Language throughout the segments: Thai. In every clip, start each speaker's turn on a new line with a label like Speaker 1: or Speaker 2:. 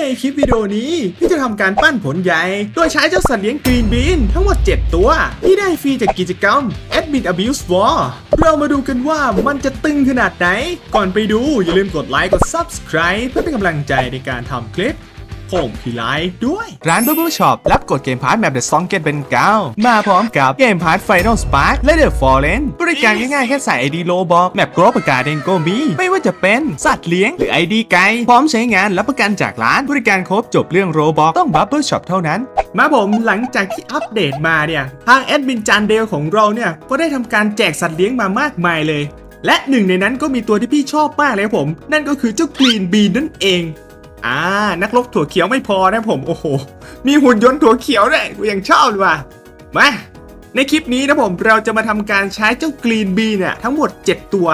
Speaker 1: ในคลิปวิดีโอนี้พี่จะทำการปั้นผลใหญ่ โดยใช้เจ้าสัตว์เลี้ยงกรีนบีนทั้งหมด 7 ตัว ที่ได้ฟรีจากกิจกรรม Admin Abuse War เรามาดูกันว่ามันจะตึงขนาดไหน ก่อนไปดูอย่าลืมกดไลค์กด Subscribe เพื่อเป็นกำลังใจในการทำคลิป ผมพี่ไลฟ์ด้วย ร้าน Bubble Shop รับกดเกมพาร์ทแมป The Song Get เป็นเก้ามาพร้อมกับเกมพาร์ท Final Spark และ The Fallen บริการง่ายๆแค่ใส่ ID โลบอกแมปกรอบประกาศเองก็มีไม่ว่าจะเป็นสัตว์เลี้ยงหรือ ID ไกด์พร้อมใช้งานรับประกันจากร้านบริการครบจบเรื่องโรบอกต้อง Bubble Shop เท่านั้น มาผมหลังจากที่อัปเดตมาเนี่ยทางแอดมินจานเดลของเราเนี่ยก็ได้ทำการแจกสัตว์เลี้ยงมามากมายเลย และหนึ่งในนั้นก็มีตัวที่พี่ชอบมากเลยครับผม นั่นก็คือเจ้ากรีนบีนั่นเอง อ่า นักรบถั่วเขียวไม่พอนะผม โอ้โห มีหุ่นยนต์ถั่วเขียวด้วยกูยังชอบเลยว่ะ มา ในคลิปนี้นะผม เราจะมาทำการใช้เจ้ากรีนบีเนี่ยทั้งหมด 7 ตัว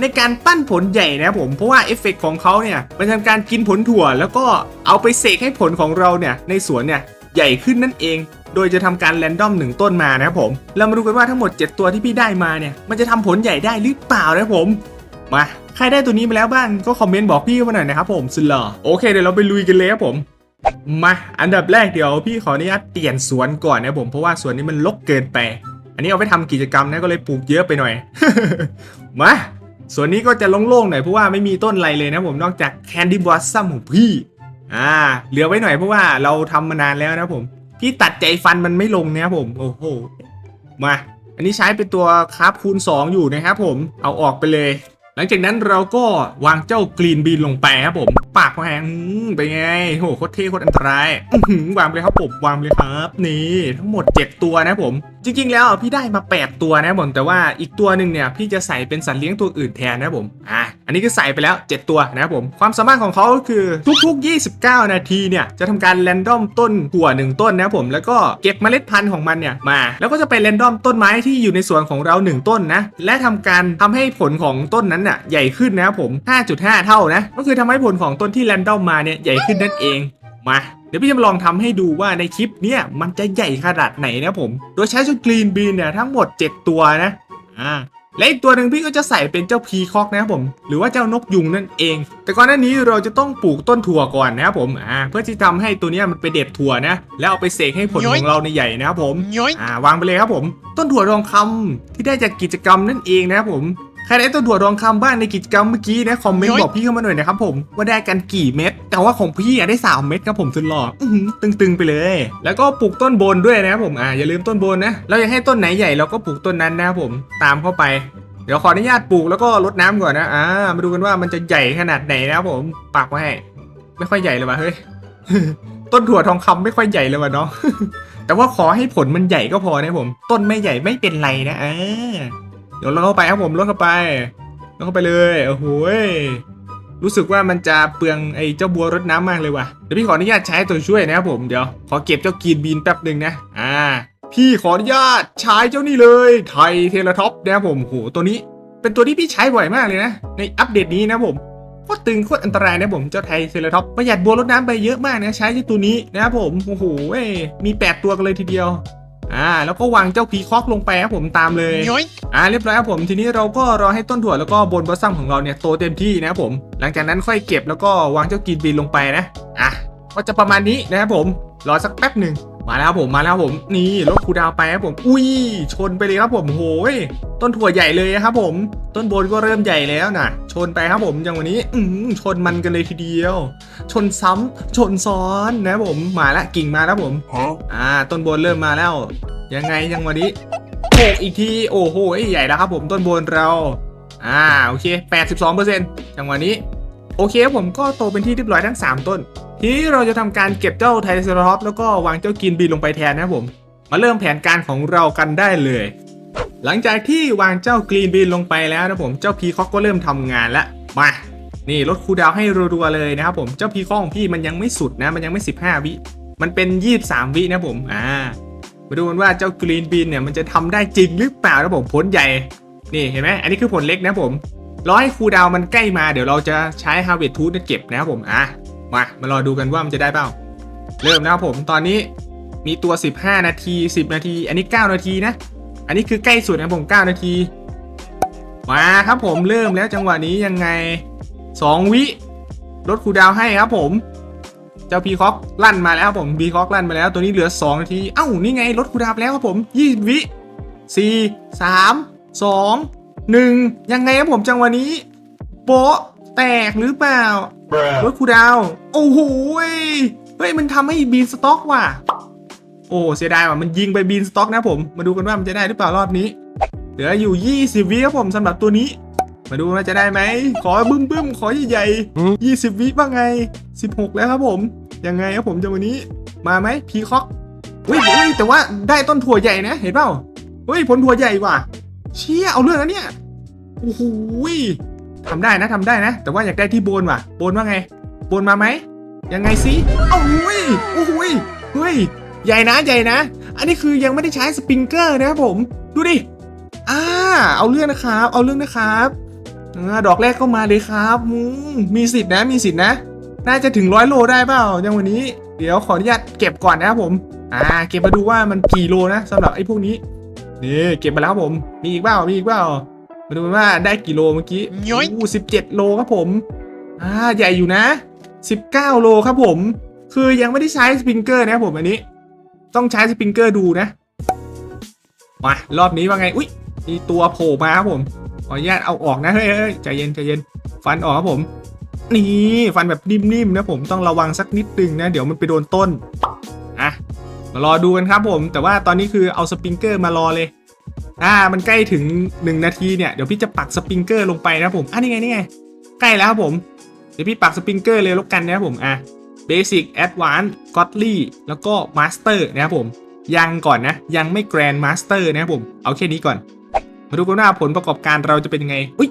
Speaker 1: ในการปั้นผลใหญ่นะผม เพราะว่าเอฟเฟกต์ของเขาเนี่ยมันทำการกินผลถั่ว แล้วก็เอาไปเสกให้ผลของเราเนี่ยในสวนเนี่ยใหญ่ขึ้นนั่นเอง โดยจะทำการแรนดอมหนึ่งต้นมานะครับผม เรามาดูกันว่าทั้งหมด 7 ตัวที่พี่ได้มาเนี่ย มันจะทำผลใหญ่ได้หรือเปล่านะผม มา ใครได้ตัวนี้มาแล้วบ้างก็คอมเมนต์บอกพี่มาหน่อยนะครับผมสุดหล่อโอเคเดี๋ยวเราไปลุยกันเลยครับผมมาอันดับแรกเดี๋ยวพี่ขออนุญาตเปลี่ยนสวนก่อนนะผมเพราะว่าสวนนี้มันรกเกินไป อันนี้เอาไปทำกิจกรรมนะก็เลยปลูกเยอะไปหน่อย มาสวนนี้ก็จะโล่งๆหน่อยเพราะว่าไม่มีต้นอะไรเลยนะผมนอกจากแคนดี้บอสซัมของพี่อ่าเหลือไว้หน่อยเพราะว่าเราทำมานานแล้วนะผมพี่ตัดใจฟันมันไม่ลงนะครับผมโอ้โหมา อันนี้ใช้เป็นตัวคราฟคูณ2อยู่นะครับผมเอาออกไปเลย ลังจากนั้นเราก็วางเจ้ากรีนบีนลงไปครับผม ปากแหงเป็นไงโหโคตรเท่โคตรอันตรายวางเลยครับผมวางเลยครับ นี่ทั้งหมด 7 ตัวนะผม จริง ๆ แล้วพี่ได้มา 8 ตัวนะผมแต่ว่าอีกตัวหนึ่งเนี่ยพี่จะใส่เป็นสัตว์เลี้ยงตัวอื่นแทนนะผมอะอันนี้ก็ใส่ไปแล้ว 7 ตัวนะครับผมความสามารถของเขาก็คือทุกๆ 29 นาทีเนี่ยจะทำการแรนดอมต้นถั่วหนึ่งต้นนะครับผมแล้วก็เก็บเมล็ดพันธุ์ของมันเนี่ยมา แล้วก็จะไปแรนดอมต้นไม้ที่อยู่ในสวนของเรา 1 ต้นนะและทำการทำให้ผลของต้นนั้นน่ะใหญ่ขึ้นนะครับผม 5.5 เท่านะก็คือทำให้ผลของต้นที่แรนดอมมาเนี่ยใหญ่ขึ้นนั่นเองมา เดี๋ยวพี่จะมาลองทำให้ดูว่าในคลิปเนี่ยมันจะใหญ่ขนาดไหนนะผม โดยใช้เจ้ากรีนบีนเนี่ยทั้งหมด 7 ตัวนะอ่าและอีกตัวหนึ่งพี่ก็จะใส่เป็นเจ้าพีคอกนะครับผม หรือว่าเจ้านกยุงนั่นเอง แต่ก่อนหน้านี้เราจะต้องปลูกต้นถั่วก่อนนะครับผมอ่าเพื่อที่ทำให้ตัวเนี้ยมันไปเด็ดถั่วนะ แล้วเอาไปเสกให้ผลของเราในใหญ่นะครับผม
Speaker 2: ย้อย
Speaker 1: อ่าวางไปเลยครับผม ต้นถั่วทองคำที่ได้จากกิจกรรมนั่นเองนะครับผม ใครได้ต้นถั่วทองคำบ้างในกิจกรรมเมื่อกี้นะคอมเมนต์บอกพี่เข้ามาหน่อยนะครับผมว่าได้กันกี่เม็ดแต่ว่าของพี่อะได้ 3 เม็ดครับผมสุดหล่ออื้อหือตึงๆไปเลย แล้วก็ปลูกต้นบนด้วยนะครับผมอ่าอย่าลืมต้นบนนะเราอยากให้ต้นไหนใหญ่เราก็ปลูกต้นนั้นนะครับผมตามเข้าไปเดี๋ยวขออนุญาตปลูกแล้วก็รดน้ำก่อนนะ อ่า มาดูกันว่ามันจะใหญ่ขนาดไหนนะครับผมปักไว้ให้ไม่ค่อยใหญ่เลยว่ะเฮ้ย ต้นถั่วทองคำไม่ค่อยใหญ่เลยว่ะเนาะแต่ว่าขอให้ผลมันใหญ่ก็พอนะผม ต้นไม่ใหญ่ไม่เป็นไรนะ อ่า เดี๋ยวลดเข้าไปครับผมลดเข้าไปลดเข้าไปเลยโอ้โหรู้สึกว่ามันจะเปลืองไอ้เจ้าบัวรดน้ำมากเลยว่ะเดี๋ยวพี่ขออนุญาตใช้ตัวช่วยนะครับผมเดี๋ยวขอเก็บเจ้ากีนบีนแป๊บหนึ่งนะอ่า พี่ขออนุญาตใช้เจ้านี่เลยไทยเทเลท็อปนะครับผมโหตัวนี้เป็นตัวที่พี่ใช้บ่อยมากเลยนะ ในอัปเดตนี้นะผมโคตรตึงโคตรอันตรายนะผมเจ้าไทยเซเลท็อปประหยัดบัวรดน้ำไปเยอะมากนะใช้เจ้าตัวนี้นะครับผมโอ้โหมี 8 ตัวกันเลยทีเดียว อ่าแล้วก็วางเจ้าพีคอกลงไปครับผมตามเลย
Speaker 2: ย้อย
Speaker 1: อ่าเรียบร้อยครับผมทีนี้เราก็รอให้ต้นถั่วแล้วก็บนบอสซัมของเราเนี่ยโตเต็มที่นะครับผม หลังจากนั้นค่อยเก็บแล้วก็วางเจ้ากีนบีนลงไปนะอะก็จะประมาณนี้นะครับผมรอสักแป๊บหนึ่ง มาแล้วครับผมมาแล้วครับผมนี่รถคูลดาวน์ไปครับผม อุ้ยชนไปเลยครับผมโหยต้นถั่วใหญ่เลยครับผม ต้นบนก็เริ่มใหญ่แล้วนะชนไปครับผมอย่างวันนี้อืมชนมันกันเลยทีเดียว ชนซ้ำชนซ้อนนะครับผมมาแล้วกิ่งมาแล้วผมอ่า ต้นบนเริ่มมาแล้ว ยังไงยังวันนี้โขกอีกทีโอ้โหใหญ่แล้วครับผมต้นบนเรา อ่าโอเค 82%จังหวะนี้ โอเคครับผมก็โตเป็นที่เรียบร้อยทั้ง 3 ต้น ทีนี้เราจะทำการเก็บเจ้าไทรเซราทอปแล้วก็วางเจ้ากินบีนลงไปแทนนะผม มาเริ่มแผนการของเรากันได้เลย หลังจากที่วางเจ้ากรีนบีนลงไปแล้วนะผมเจ้าพีคอกก็เริ่มทำงานแล้วมานี่ลดคูดาวให้รัวๆเลยนะครับผมเจ้าพีคอกของพี่มันยังไม่สุดนะมันยังไม่ 15 วิมันเป็น 23 วินะผมอ่ามาดูกันว่าเจ้ากรีนบีนเนี่ยมันจะทำได้จริงหรือเปล่านะผมผลใหญ่นี่เห็นไหมอันนี้คือผลเล็กนะผมรอให้คูดาวมันใกล้มาเดี๋ยวเราจะใช้ Harvest Tooth เก็บนะครับผมอะ มา มารอดูกันว่ามันจะได้เปล่า เริ่มนะครับผม ตอนนี้มีตัว 15 นาที 10 นาที อันนี้ 9 นาทีนะ อันนี้คือใกล้สุดนะผม 9 นาที มาครับผมเริ่มแล้วจังหวะนี้ยังไง 2 วิลดคูดาวให้ครับผม เจ้าพีคอกลั่นมาแล้วครับผมพีคอกลั่นมาแล้ว ตัวนี้เหลือ 2 นาที เอ้า นี่ไงลดคูดาวแล้วครับผม 20 วิ 4 3 2 1 ยังไงครับผมจังหวะนี้ โป๊ะ แตกหรือเปล่ารถคูลดาวน์โอ้โหยเฮ้ยมันทำให้บีนสต็อกว่ะ โอ้เสียดายว่ะมันยิงไปบีนสต็อกนะผม มาดูกันว่ามันจะได้หรือเปล่ารอบนี้ เหลืออยู่ 20 วิครับผมสำหรับตัวนี้ มาดูว่าจะได้ไหม ขอบึ้มบึ้มๆขอใหญ่
Speaker 2: อืม
Speaker 1: ๆ20 วิบ้างไง 16 แล้วครับผม ยังไงครับผมจังหวะนี้ มาไหมพีคอกอุ้ยอุ้ยแต่ว่าได้ต้นถั่วใหญ่นะ เห็นเปล่าเฮ้ยผลถั่วใหญ่ว่ะ เชี่ยเอาเรื่องนะเนี่ย โอ้โหย ทำได้นะทำได้นะ แต่ว่าอยากได้ที่โบนว่ะ โบนว่าไง โบนมาไหม ยังไงสิเอ้าเฮ้ยโอ้โหยเฮ้ย ใหญ่นะใหญ่นะ อันนี้คือยังไม่ได้ใช้สปริงเกอร์นะครับผม ดูดิ อ่า เอาเรื่องนะครับ เอาเรื่องนะครับอดอกแรกก็มาเลยครับมมีสิทธินะ มีสิทธินะ น่าจะถึงร้อยโลได้เปล่าย่างวันนี้ เดี๋ยวขออนุญาตเก็บก่อนนะครับผม อ่า เก็บมาดูว่ามันกี่โลนะสำหรับไอ้พวกนี้นี่เก็บมาแล้วครับผม มีอีกเปล่า มีอีกเปล่า มาดูกันว่าได้กี่โลเมื่อกี้
Speaker 2: ย้อย
Speaker 1: อู้สิบเจ็ดโลครับผมอ่าใหญ่อยู่นะสิบเก้าโลครับผม คือยังไม่ได้ใช้สปริงเกอร์นะครับผมอันนี้ ต้องใช้สปริงเกอร์ดูนะมารอบนี้ว่าไง อุ้ยมีตัวโผล่มาครับผมขออนุญาตเอาออกนะเฮ้ยเฮ้ยใจเย็นใจเย็นฟันออกครับผม นี่ฟันแบบนิ่มๆนะผมต้องระวังสักนิดนึงนะ เดี๋ยวมันไปโดนต้นอะมารอดูกันครับผม แต่ว่าตอนนี้คือเอาสปริงเกอร์มารอเลย ถ้ามันใกล้ถึง 1 นาทีเนี่ยเดี๋ยวพี่จะปักสปริงเกอร์ลงไปนะผมอะนี่ไงนี่ไงใกล้แล้วครับผมเดี๋ยวพี่ปักสปริงเกอร์เลยแล้วกันนะครับผมอะ Basic Advanced Godly แล้วก็ Master นะครับผม ยังก่อนนะ ยังไม่ Grand Master นะครับผม เอาแค่นี้ก่อน มาดูกันว่าผลประกอบการเราจะเป็นยังไง อุ้ย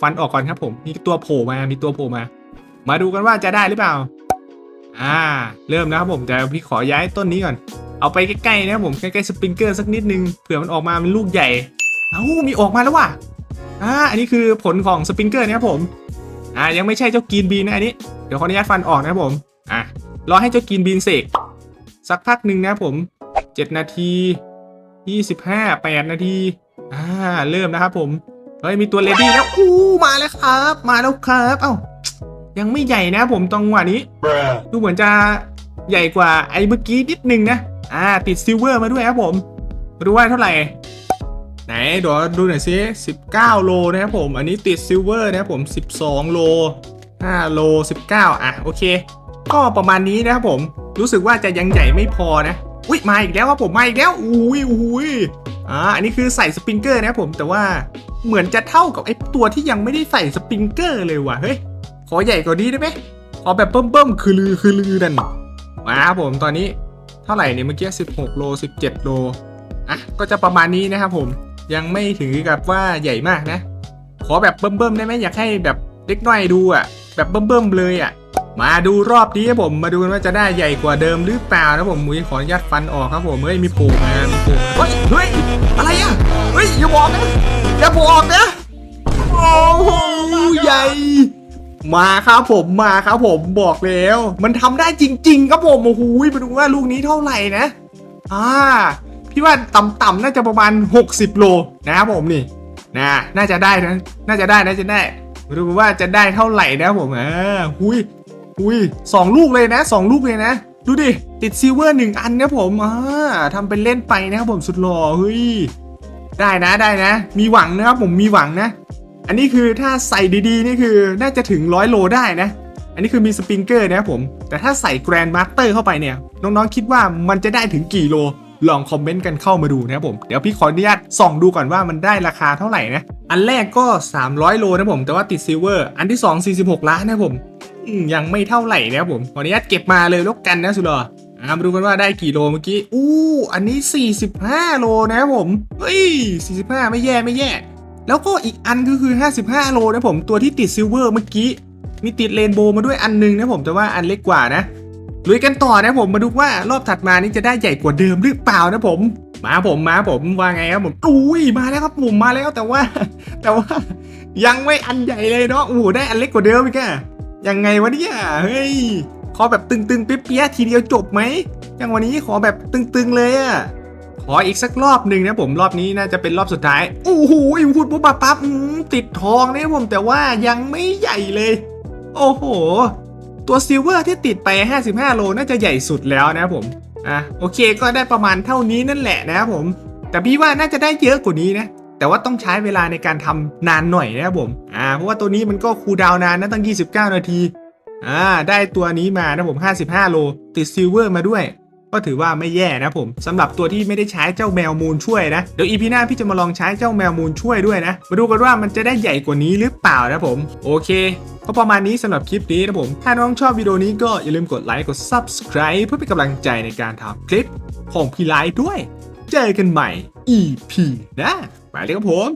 Speaker 1: ฟันออกก่อนครับผม มีตัวโผล่มา มีตัวโผล่มา มาดูกันว่าจะได้หรือเปล่า อ่า เริ่มแล้วครับผมแต่พี่ขอย้ายต้นนี้ก่อน เอาไปใกล้ๆนะครับผมใกล้ๆสปริงเกอร์สักนิดนึงเผื่อมันออกมาเป็นลูกใหญ่ เอ้ามีออกมาแล้วว่ะอ่าอันนี้คือผลของสปริงเกอร์นะครับผมอ่ายังไม่ใช่เจ้ากีนบีนนะอันนี้เดี๋ยวขออนุญาตฟันออกนะครับผมอะรอให้เจ้ากีนบีนเสกสักพักหนึ่งนะครับผม 7 นาที25 8นาทีอ่าเริ่มนะครับผมเฮ้ยมีตัวเลดี้แล้วอู้มาแล้วครับ มาแล้วครับ เอ้ายังไม่ใหญ่นะครับผมตรงหวะนี้ ดูเหมือนจะใหญ่กว่าไอ้เมื่อกี้นิดนึงนะ อ่าติดซิลเวอร์มาด้วยครับผมดูว่าเท่าไหร่ ไหนเดี๋ยวดูหน่อยซิ19 โลนะครับผม อันนี้ติดซิลเวอร์นะครับผม 12 โล 5 โล 19 อะโอเค ก็ประมาณนี้นะครับผม รู้สึกว่าจะยังใหญ่ไม่พอนะ อุ้ยมาอีกแล้วครับผมมาอีกแล้ว อุ้ยอุ้ยอ่าอันนี้คือใส่สปริงเกอร์นะครับผมแต่ว่าเหมือนจะเท่ากับไอ้ตัวที่ยังไม่ได้ใส่สปริงเกอร์เลยว่ะเฮ้ยขอใหญ่กว่านี้ได้ไหมขอแบบเบิ่มๆคือลือคือลือนั่นมาครับผมตอนนี้ เท่าไหร่เนี่ยเมื่อกี้ 16 โล 17 โล อะ ก็จะประมาณนี้นะครับผม ยังไม่ถึงกับว่าใหญ่มากนะ ขอแบบเบิ่มๆได้ไหมอยากให้แบบเล็กน้อยดูอะ แบบเบิ่มๆเลยอะ มาดูรอบนี้ครับผม มาดูกันว่าจะได้ใหญ่กว่าเดิมหรือเปล่านะผมมุ้ยขออนุญาตฟันออกครับผมเฮ้ยมีโผล่มามีโผล่มาเฮ้ย เฮ้ย อะไรอะ เฮ้ยอย่าบอกนะ อย่าบอกนะ โอ้โหใหญ่ มาครับผมมาครับผมบอกแล้ว มันทำได้จริง ๆ ครับผมโอ้โหมาดูว่าลูกนี้เท่าไหร่นะ อ่า พี่ว่าต่ำๆน่าจะประมาณ 60 โลนะครับผมนี่นะน่าจะได้นะ น่าจะได้น่าจะได้มาดูว่าจะได้เท่าไหร่นะผมอ่าหุยหุยสองลูกเลยนะสองลูกเลยนะ ดูดิ ติดซิลเวอร์หนึ่งอันนะผมอ่าทำเป็นเล่นไปนะครับผมสุดหล่อเฮ้ยได้นะได้นะ มีหวังนะครับผมมีหวังนะ อันนี้คือถ้าใส่ดีๆ นี่คือน่าจะถึงร้อยโลได้นะ อันนี้คือมีสปริงเกอร์นะครับผม แต่ถ้าใส่แกรนด์มาสเตอร์เข้าไปเนี่ย น้องๆคิดว่ามันจะได้ถึงกี่โล ลองคอมเมนต์กันเข้ามาดูนะครับผม เดี๋ยวพี่ขออนุญาตส่องดูก่อนว่ามันได้ราคาเท่าไหร่นะ อันแรกก็ 300 โลนะผม แต่ว่าติดซิลเวอร์ อันที่ 2 46 ล้านนะผมยังไม่เท่าไหร่นะครับผม ขออนุญาตเก็บมาเลยแล้วกันนะสุดหรออ่ามาดูกันว่าได้กี่โลเมื่อกี้ อู้ อันนี้ 45 โลนะครับผม เฮ้ย 45 ไม่แย่ไม่แย่ แล้วก็อีกอันก็คือ 55 โลนะผมตัวที่ติดซิลเวอร์เมื่อกี้ มีติดเรนโบว์มาด้วยอันหนึงนะผมแต่ว่าอันเล็กกว่านะลุยกันต่อนะผมมาดูว่ารอบถัดมานี่จะได้ใหญ่กว่าเดิมหรือเปล่านะผม มาผมมาผมว่าไงครับผมอุ้ยมาแล้วครับผมมาแล้วแต่ว่า แต่ว่า ยังไม่อันใหญ่เลยเนาะโอ้โหได้อันเล็กกว่าเดิมอีกอะยังไงวะเนี่ยเฮ้ยขอแบบตึงๆเปี้ยๆทีเดียวจบไหมอย่างวันนี้ขอแบบตึงๆเลยอะ ขออีกสักรอบหนึ่งนะผมรอบนี้น่าจะเป็นรอบสุดท้ายโอ้โหพูดปุ๊บปั๊บปั๊บติดทองนี่ยผมแต่ว่ายังไม่ใหญ่เลย โอ้โห ตัวซิลเวอร์ที่ติดไป 55 โลน่าจะใหญ่สุดแล้วนะผมอะโอเคก็ได้ประมาณเท่านี้นั่นแหละนะครับผม แต่พี่ว่าน่าจะได้เยอะกว่านี้นะแต่ว่าต้องใช้เวลาในการทำนานหน่อยนะครับผม อ่า เพราะว่าตัวนี้มันก็คูดาวน์นานนะตั้ง 29 นาที อ่า ได้ตัวนี้มานะผม 55 โล ติดซิลเวอร์มาด้วย ก็ถือว่าไม่แย่นะผมสำหรับตัวที่ไม่ได้ใช้เจ้าแมวมูลช่วยนะ เดี๋ยวอีพีหน้าพี่จะมาลองใช้เจ้าแมวมูลช่วยด้วยนะ มาดูกันว่ามันจะได้ใหญ่กว่านี้หรือเปล่านะผม โอเคก็ประมาณนี้สำหรับคลิปนี้นะผม ถ้าน้องชอบวิดีโอนี้ก็อย่าลืมกดไลค์กด Subscribe เพื่อเป็นกำลังใจในการทำคลิปของพี่ไลท์ด้วย เจอกันใหม่ EP หนะไปเลยครับผม